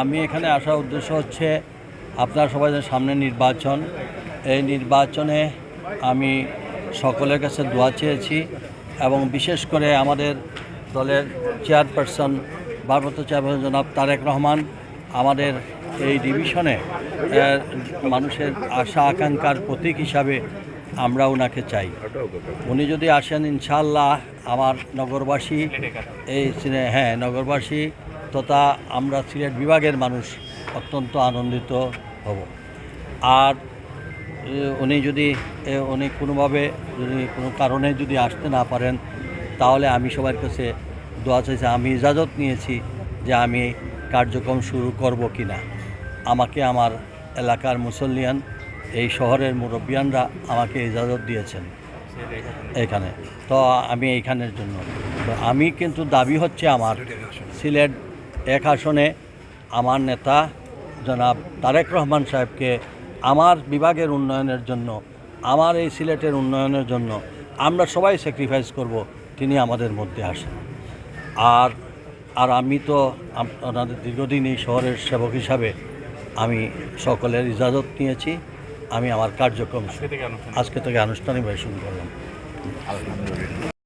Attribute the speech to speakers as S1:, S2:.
S1: আমি এখানে আসার উদ্দেশ্য হচ্ছে আপনার সবাই সামনে নির্বাচন। এই নির্বাচনে আমি সকলের কাছে দোয়া চেয়েছি এবং বিশেষ করে আমাদের দলের চেয়ারপারসন, ভারপ্রাপ্ত চেয়ারপারসন জনাব তারেক রহমান, আমাদের এই ডিভিশনে মানুষের আশা, আকাঙ্ক্ষার প্রতীক হিসাবে আমরা ওনাকে চাই। উনি যদি আসেন ইনশাল্লাহ আমার নগরবাসী, এই হ্যাঁ নগরবাসী তথা আমরা সিলেট বিভাগের মানুষ অত্যন্ত আনন্দিত হব। আর উনি যদি উনি কোনোভাবে যদি কোনো কারণে যদি আসতে না পারেন, তাহলে আমি সবার কাছে দোয়া চাইছি আমি ইজাজত নিয়েছি যে আমি কার্যক্রম শুরু করব কি না আমাকে আমার এলাকার মুসল্লিয়ান, এই শহরের মুরব্বিয়ানরা আমাকে ইজাজত দিয়েছেন এখানে। তো আমি এইখানের জন্য। তো আমি কিন্তু দাবি হচ্ছে আমার সিলেট এক আসনে আমার নেতা জনাব তারেক রহমান সাহেবকে আমার বিভাগের উন্নয়নের জন্য আমার এই সিলেটের উন্নয়নের জন্য আমরা সবাই স্যাক্রিফাইস করব তিনি আমাদের মধ্যে আসেন। আর আর আমি তো ওনাদের দীর্ঘদিন এই শহরের সেবক হিসাবে আমি সকলের ইজাজত নিয়েছি আমি আমার কার্যক্রম আজকে থেকে আনুষ্ঠানিকভাবে শুরু করলাম।